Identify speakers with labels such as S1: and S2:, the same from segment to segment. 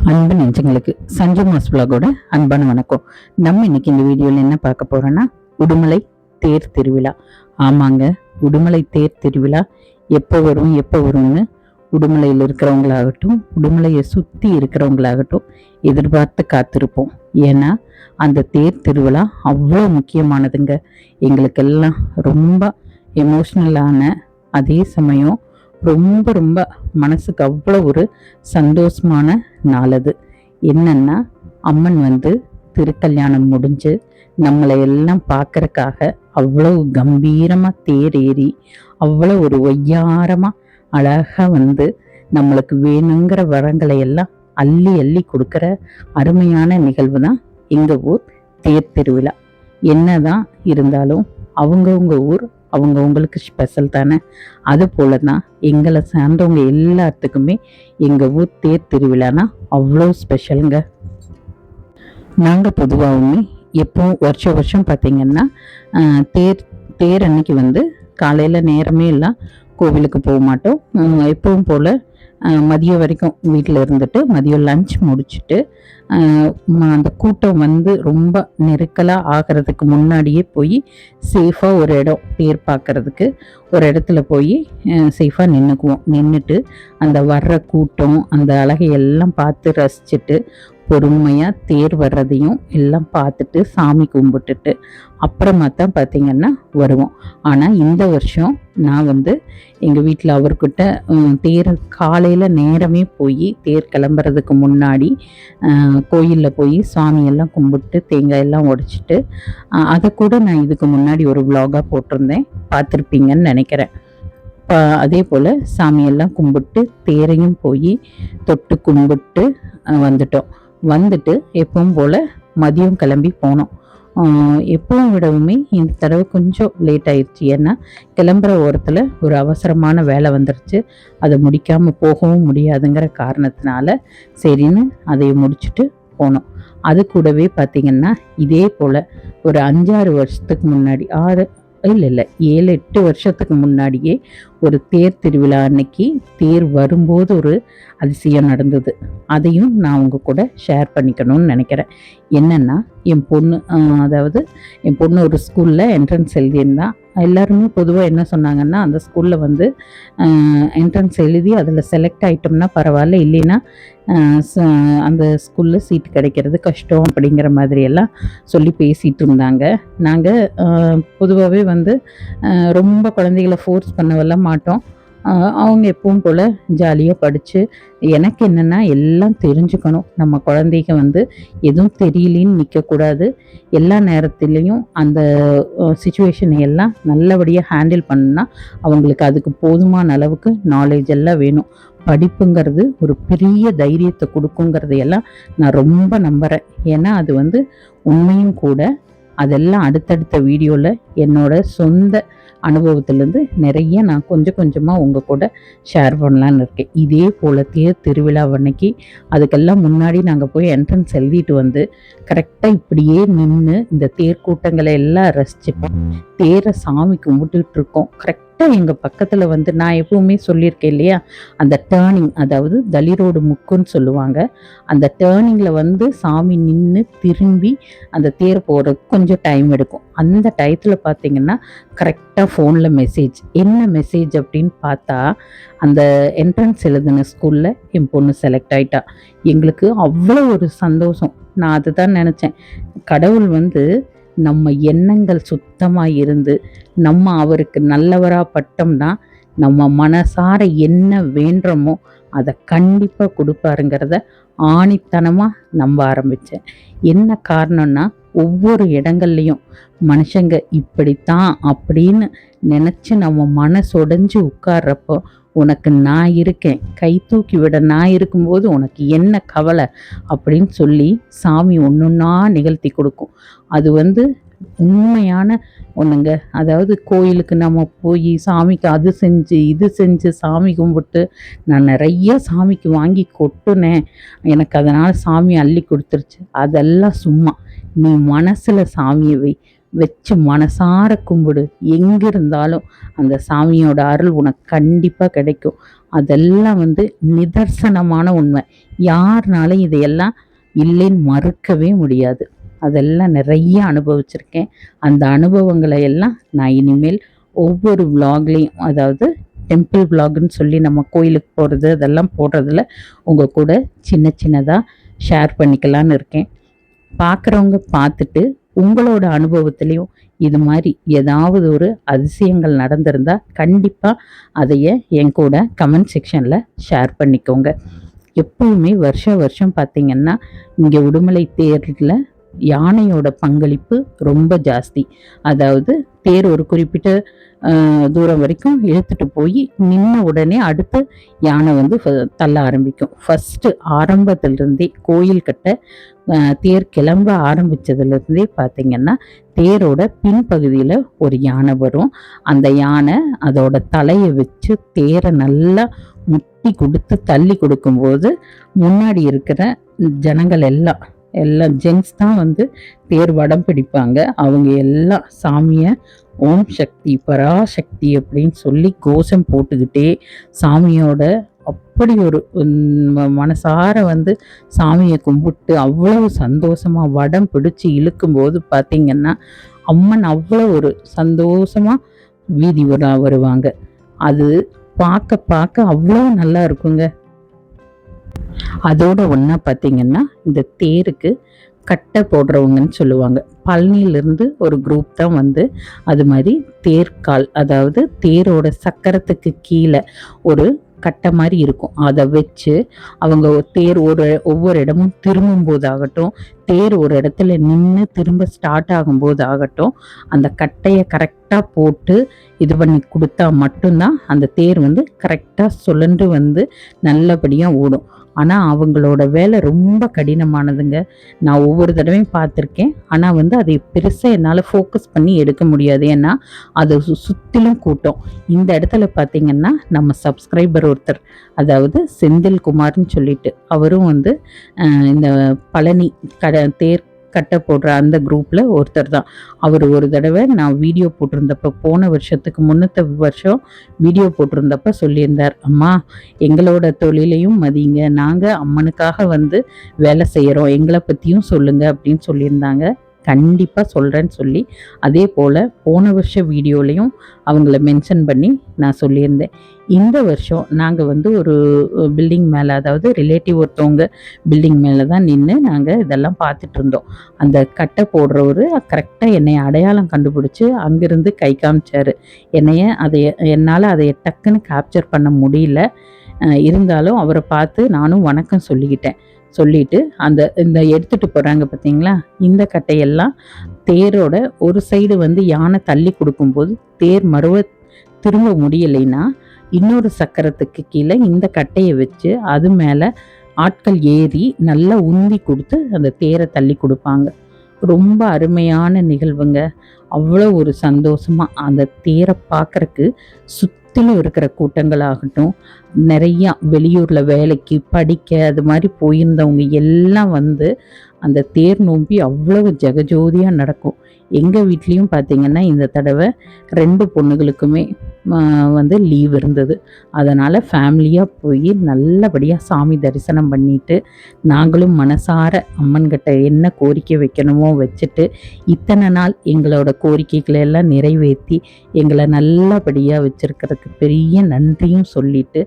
S1: அன்பு நெஞ்சங்களுக்கு சஞ்சு மாஸ் vlog-ஓட அன்பான வணக்கம். நம்ம இன்னைக்கு இந்த வீடியோவில் என்ன பார்க்க போகிறோன்னா உடுமலை தேர் திருவிழா. ஆமாங்க உடுமலை தேர் திருவிழா. எப்போ வரும் எப்போ வரும்னு உடுமலையில் இருக்கிறவங்களாகட்டும் உடுமலையை சுற்றி இருக்கிறவங்களாகட்டும் எதிர்பார்த்து காத்திருப்போம். ஏன்னா அந்த தேர் திருவிழா அவ்வளோ முக்கியமானதுங்க. எங்களுக்கெல்லாம் ரொம்ப எமோஷ்னலான அதே சமயம் ரொம்ப ரொம்ப மனசுக்கு அவ்வளோ ஒரு சந்தோஷமான நாள் அது. என்னன்னா அம்மன் வந்து திருக்கல்யாணம் முடிஞ்சு நம்மளை எல்லாம் பார்க்கறக்காக அவ்வளோ கம்பீரமாக தேர் ஏறி அவ்வளோ ஒரு ஒய்யாரமாக அழகாக வந்து நம்மளுக்கு வேணுங்கிற வரங்களை எல்லாம் அள்ளி அள்ளி கொடுக்குற அருமையான நிகழ்வு தான் எங்கள் ஊர் தேர் திருவிழா. என்னதான் இருந்தாலும் அவங்கவுங்க ஊர் அவங்கவுங்களுக்கு ஸ்பெஷல் தானே? அது போல தான் எங்களை சார்ந்தவங்க எல்லாத்துக்குமே எங்கள் ஊர் தேர் திருவிழானா அவ்வளோ ஸ்பெஷலுங்க நாங்கள் பொதுவாகவுமே எப்போ வருஷம் வருஷம் பார்த்தீங்கன்னா தேர் தேர் அன்னைக்கு வந்து காலையில் நேரமே எல்லாம் கோவிலுக்கு போக மாட்டோம். எப்பவும் போல் மதியம் வரைக்கும் வீட்டில் இருந்துட்டு மதியம் லஞ்ச் முடிச்சுட்டு அந்த கூட்டம் வந்து ரொம்ப நெருக்கலாக ஆகிறதுக்கு முன்னாடியே போய் சேஃபாக ஒரு இடம் தேர் பார்க்கறதுக்கு ஒரு இடத்துல போய் சேஃபாக நின்றுக்குவோம் நின்றுட்டு அந்த வர்ற கூட்டம் அந்த அழகை எல்லாம் பார்த்து ரசிச்சுட்டு பொறுமையாக தேர் வர்றதையும் எல்லாம் பார்த்துட்டு சாமி கும்பிட்டுட்டு அப்புறமா தான் பார்த்தீங்கன்னா வருவோம். ஆனால் இந்த வருஷம் நான் வந்து எங்கள் வீட்டில் அவர்கிட்ட தேர் காலையில் நேரமே போய் தேர் கிளம்புறதுக்கு முன்னாடி கோயிலில் போய் சாமியெல்லாம் கும்பிட்டு தேங்காய் எல்லாம் உடைச்சிட்டு அதை கூட நான் இதுக்கு முன்னாடி ஒரு விலாகாக போட்டிருந்தேன். பார்த்துருப்பீங்கன்னு நினைக்கிறேன். ப- அதே போல் சாமியெல்லாம் கும்பிட்டு தேரையும் போய் தொட்டு கும்பிட்டு வந்துட்டோம். வந்துட்டு எப்பவும் போல் மதியம் கிளம்பி போனோம். எப்பவும் விடவுமே இந்த தடவை கொஞ்சம் லேட் ஆயிடுச்சு ஏன்னா கிளம்புற ஓரத்தில் ஒரு அவசரமான வேலை வந்துருச்சு. அதை முடிக்காமல் போகவும் முடியாதுங்கிற காரணத்தினால சரின்னு அதை முடிச்சுட்டு போனோம். அது கூடவே பார்த்திங்கன்னா இதே போல் ஒரு அஞ்சாறு வருஷத்துக்கு முன்னாடி ஆறு இல்லை இல்லை ஏழு எட்டு வருஷத்துக்கு முன்னாடியே ஒரு தேர் திருவிழா அன்னைக்கு தேர் வரும்போது ஒரு அதிசயம் நடந்தது. அதையும் நான் உங்கள் கூட ஷேர் பண்ணிக்கணும்னு நினைக்கிறேன். என்னென்னா என் பொண்ணு அதாவது என் பொண்ணு ஒரு ஸ்கூலில் என்ட்ரன்ஸ் எழுதியிருந்தா. எல்லாருமே பொதுவாக என்ன சொன்னாங்கன்னா அந்த ஸ்கூலில் வந்து என்ட்ரன்ஸ் எழுதி அதில் செலக்ட் ஆகிட்டோம்னா பரவாயில்ல இல்லைன்னா ச- அந்த ஸ்கூலில் சீட் கிடைக்கிறது கஷ்டம் அப்படிங்கிற மாதிரியெல்லாம் சொல்லி பேசிகிட்டு இருந்தாங்க. நாங்கள் பொதுவாகவே வந்து ரொம்ப குழந்தைகளை ஃபோர்ஸ் பண்ணவெல்லாம் மாட்டோம். அவங்க எப்பவும் போல் ஜாலியாக படித்து எனக்கு என்னென்னா எல்லாம் தெரிஞ்சுக்கணும். நம்ம குழந்தைங்க வந்து எதுவும் தெரியலேன்னு நிற்கக்கூடாது எல்லா நேரத்துலேயும் அந்த சுச்சுவேஷனை எல்லாம் நல்லபடியாக ஹேண்டில் பண்ணால் அவங்களுக்கு அதுக்கு போதுமான அளவுக்கு நாலேஜ் எல்லாம் வேணும். படிப்புங்கிறது ஒரு பெரிய தைரியத்தை கொடுக்குங்கிறதையெல்லாம் நான் ரொம்ப நம்புகிறேன் ஏன்னா அது வந்து உண்மையும் கூட அதெல்லாம் அடுத்தடுத்த வீடியோவில் என்னோட சொந்த அனுபவத்திலேருந்து நிறைய நான் கொஞ்சம் கொஞ்சமாக உங்கள் கூட ஷேர் பண்ணலான்னு இருக்கேன். இதே போல தேர் திருவிழா அன்னைக்கு அதுக்கெல்லாம் முன்னாடி நாங்கள் போய் என்ட்ரன்ஸ் எழுதிட்டு வந்து கரெக்டாக இப்படியே நின்று இந்த தேர் கூட்டங்களை எல்லாம் ரசிச்சுப்போம் தேரை சாமி கும்பிட்டுட்டு இருக்கோம். கரெக்டாக கரெக்டாக எங்கள் பக்கத்தில் வந்து நான் எப்பவுமே சொல்லியிருக்கேன் இல்லையா? அந்த டேர்னிங் அதாவது தலிரோடு முக்குன்னு சொல்லுவாங்க. அந்த டேர்னிங்கில் வந்து சாமி நின்று திரும்பி அந்த தேர் போகிறதுக்கு கொஞ்சம் டைம் எடுக்கும். அந்த டயத்தில் பார்த்தீங்கன்னா கரெக்டாக ஃபோனில் மெசேஜ் என்ன மெசேஜ் அப்படின்னு பார்த்தா அந்த என்ட்ரன்ஸ் எழுதின ஸ்கூலில் என் பொண்ணு செலக்ட் ஆகிட்டா எங்களுக்கு அவ்வளோ ஒரு சந்தோஷம். நான் அதுதான் நினச்சேன். கடவுள் வந்து நம்ம எண்ணங்கள் சுத்தமாக இருந்து நம்ம அவருக்கு நல்லவராக பட்டோம்னா நம்ம மனசார என்ன வேண்டுறோமோ அதை கண்டிப்பாக கொடுப்பாருங்கிறத ஆணித்தனமாக நம்ப ஆரம்பித்தேன் என்ன காரணம்னா ஒவ்வொரு இடங்கள்லையும் மனுஷங்க இப்படித்தான் அப்படின்னு நினச்சி நம்ம மனசொடைஞ்சு உட்கார்றப்போ உனக்கு நான் இருக்கேன். கை தூக்கி விட நான் இருக்கும்போது உனக்கு என்ன கவலை? அப்படின்னு சொல்லி சாமி ஒன்றொன்னா நிகழ்த்தி கொடுக்கும். அது வந்து உண்மையான ஒன்றுங்க அதாவது கோயிலுக்கு நம்ம போய் சாமிக்கு அது செஞ்சு இது செஞ்சு சாமி கும்பிட்டு நான் நிறைய சாமிக்கு வாங்கி கொட்டுனேன். எனக்கு அதனால் சாமி அள்ளி கொடுத்துருச்சு. அதெல்லாம் சும்மா. நீ மனசில் சாமியை வை. வச்சு மனசார கும்பிடு. எங்கே இருந்தாலும் அந்த சாமியோட அருள் உனக்கு கண்டிப்பாக கிடைக்கும். அதெல்லாம் வந்து நிதர்சனமான உண்மை. யாருனாலும் இதையெல்லாம் இல்லைன்னு மறுக்கவே முடியாது. அதெல்லாம் நிறைய அனுபவிச்சிருக்கேன். அந்த அனுபவங்களை எல்லாம் நான் இனிமேல் ஒவ்வொரு விலாக்லேயும் அதாவது டெம்பிள் விலாக்னு சொல்லி நம்ம கோயிலுக்கு போகிறது அதெல்லாம் போடுறதுல உங்கள் கூட சின்ன சின்னதாக ஷேர் பண்ணிக்கலான்னு இருக்கேன். பார்க்குறவங்க பார்த்துட்டு உங்களோட அனுபவத்துலேயும் இது மாதிரி ஏதாவது ஒரு அதிசயங்கள் நடந்திருந்தா கண்டிப்பாக அதைய என் கூட கமெண்ட் செக்ஷனில் ஷேர் பண்ணிக்கோங்க. எப்பவுமே வருஷம் வருஷம் பார்த்திங்கன்னா இங்கே உடுமலை தேரில் யானையோட பங்களிப்பு ரொம்ப ஜாஸ்தி. அதாவது தேர் ஒரு குறிப்பிட்ட தூரம் வரைக்கும் இழுத்துட்டு போய் நின்ன உடனே அடுத்து யானை வந்து தள்ள ஆரம்பிக்கும். ஃபஸ்ட்டு ஆரம்பத்திலிருந்தே கோயில் கட்ட தேர் கிளம்ப ஆரம்பித்ததுலேருந்தே பார்த்திங்கன்னா தேரோட பின்பகுதியில் ஒரு யானை வரும். அந்த யானை அதோட தலையை வச்சு தேரை நல்லா முட்டி கொடுத்து தள்ளி கொடுக்கும்போது முன்னாடி இருக்கிற ஜனங்கள் எல்லாம் எல்லாம் ஜென்ஸ் தான் வந்து தேர் வடம் பிடிப்பாங்க. அவங்க எல்லாம் சாமியை ஓம் சக்தி பராசக்தி அப்படின்னு சொல்லி கோஷம் போட்டுக்கிட்டே சாமியோட அப்படி ஒரு மனசார வந்து சாமியை கும்பிட்டு அவ்வளவு சந்தோஷமாக வடம் பிடிச்சி இழுக்கும்போது பார்த்திங்கன்னா அம்மன் அவ்வளோ ஒரு சந்தோஷமாக வீதி வருவாங்க. அது பார்க்க பார்க்க அவ்வளோ நல்லா இருக்குங்க. அதோட ஒன்றா பார்த்தீங்கன்னா இந்த தேருக்கு கட்டை போடுறவங்கன்னு சொல்லுவாங்க. பழனியிலிருந்து ஒரு குரூப் தான் வந்து அது மாதிரி தேர்கால் அதாவது தேரோட சக்கரத்துக்கு கீழே ஒரு கட்டை மாதிரி இருக்கும். அதை வச்சு அவங்க தேர் ஒரு ஒவ்வொரு இடமும் திரும்பும் போதாகட்டும் தேர் ஒரு இடத்துல நின்று திரும்ப ஸ்டார்ட் ஆகும்போது ஆகட்டும் அந்த கட்டையை கரெக்டாக போட்டு இது பண்ணி கொடுத்தா மட்டும்தான் அந்த தேர் வந்து கரெக்டாக சுழன்று வந்து நல்லபடியாக ஓடும். ஆனால் அவங்களோட வேலை ரொம்ப கடினமானதுங்க. நான் ஒவ்வொரு தடவையும் பார்த்துருக்கேன். ஆனால் வந்து அதை பெருசாக என்னால் ஃபோக்கஸ் பண்ணி எடுக்க முடியாது. ஏன்னா அது சுற்றிலும் கூட்டம். இந்த இடத்துல பார்த்திங்கன்னா நம்ம சப்ஸ்கிரைபர் ஒருத்தர் அதாவது செந்தில் குமார்னு சொல்லிட்டு அவரும் வந்து இந்த பழனி கட தேர் கட்டை போடுற அந்த குரூப்பில் ஒருத்தர் தான். அவர் ஒரு தடவை நான் வீடியோ போட்டிருந்தப்ப போன வருஷத்துக்கு முன்னத்த வருஷம் வீடியோ போட்டிருந்தப்ப சொல்லியிருந்தார் அம்மா எங்களோட தொழிலையும் மதிங்க. நாங்கள் அம்மனுக்காக வந்து வேலை செய்கிறோம் எங்களை பற்றியும் சொல்லுங்கள் அப்படின்னு சொல்லியிருந்தாங்க. கண்டிப்பாக சொல்கிறேன்னு சொல்லி அதே போல் போன வருஷ வீடியோலையும் அவங்கள மென்ஷன் பண்ணி நான் சொல்லியிருந்தேன். இந்த வருஷம் நாங்கள் வந்து ஒரு பில்டிங் மேலே அதாவது ரிலேட்டிவ் ஒருத்தவங்க பில்டிங் மேலே தான் நின்று நாங்கள் இதெல்லாம் பார்த்துட்டு இருந்தோம். அந்த கட்டை போடுறவர் கரெக்டாக என்னை அடையாளம் கண்டுபிடிச்சி அங்கேருந்து கை காமிச்சார். என்னைய அதை என்னால் அதை டக்குன்னு கேப்சர் பண்ண முடியல. இருந்தாலும் அவரை பார்த்து நானும் வணக்கம் சொல்லிக்கிட்டேன். சொல்லிட்டு அந்த இந்த எடுத்துட்டு போகிறாங்க பார்த்தீங்களா இந்த கட்டையெல்லாம் தேரோட ஒரு சைடு வந்து யானை தள்ளி கொடுக்கும்போது தேர் மறுவ திரும்ப முடியலைன்னா இன்னொரு சக்கரத்துக்கு கீழே இந்த கட்டையை வச்சு அது மேலே ஆட்கள் ஏறி நல்லா உந்தி கொடுத்து அந்த தேரை தள்ளி கொடுப்பாங்க. ரொம்ப அருமையான நிகழ்வுங்க. அவ்வளோ ஒரு சந்தோஷமாக அந்த தேரை பார்க்குறக்கு சுற்றிலும் இருக்கிற கூட்டங்களாகட்டும் நிறையா வெளியூரில் வேலைக்கு படிக்க அது மாதிரி போயிருந்தவங்க எல்லாம் வந்து அந்த தேர் நோம்பி அவ்வளவு ஜெகஜோதியாக நடக்கும். எங்கள் வீட்லேயும் பார்த்திங்கன்னா இந்த தடவை ரெண்டு பொண்ணுகளுக்குமே வந்து லீவ் இருந்தது. அதனால் ஃபேமிலியாக போய் நல்லபடியாக சாமி தரிசனம் பண்ணிட்டு நாங்களும் மனசார அம்மன்கிட்ட என்ன கோரிக்கை வைக்கணுமோ வச்சுட்டு இத்தனை நாள் எங்களோட கோரிக்கைகளை எல்லாம் நிறைவேற்றி எங்களை நல்லபடியாக வச்சுருக்கிறதுக்கு பெரிய நன்றியும் சொல்லிட்டு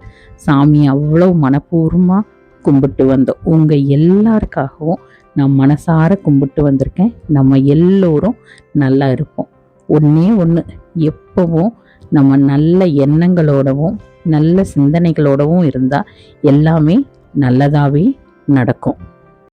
S1: சாமி அவ்வளோ மனப்பூர்வமாக கும்பிட்டு வந்தோம். உங்கள் எல்லாருக்காகவும் நான் மனசார கும்பிட்டு வந்திருக்கேன். நம்ம எல்லோரும் நல்லா இருப்போம். ஒன்றே ஒன்று எப்போவும் நம்ம நல்ல எண்ணங்களோடவும் நல்ல சிந்தனைகளோடவும் இருந்தால் எல்லாமே நல்லதாகவே நடக்கும்.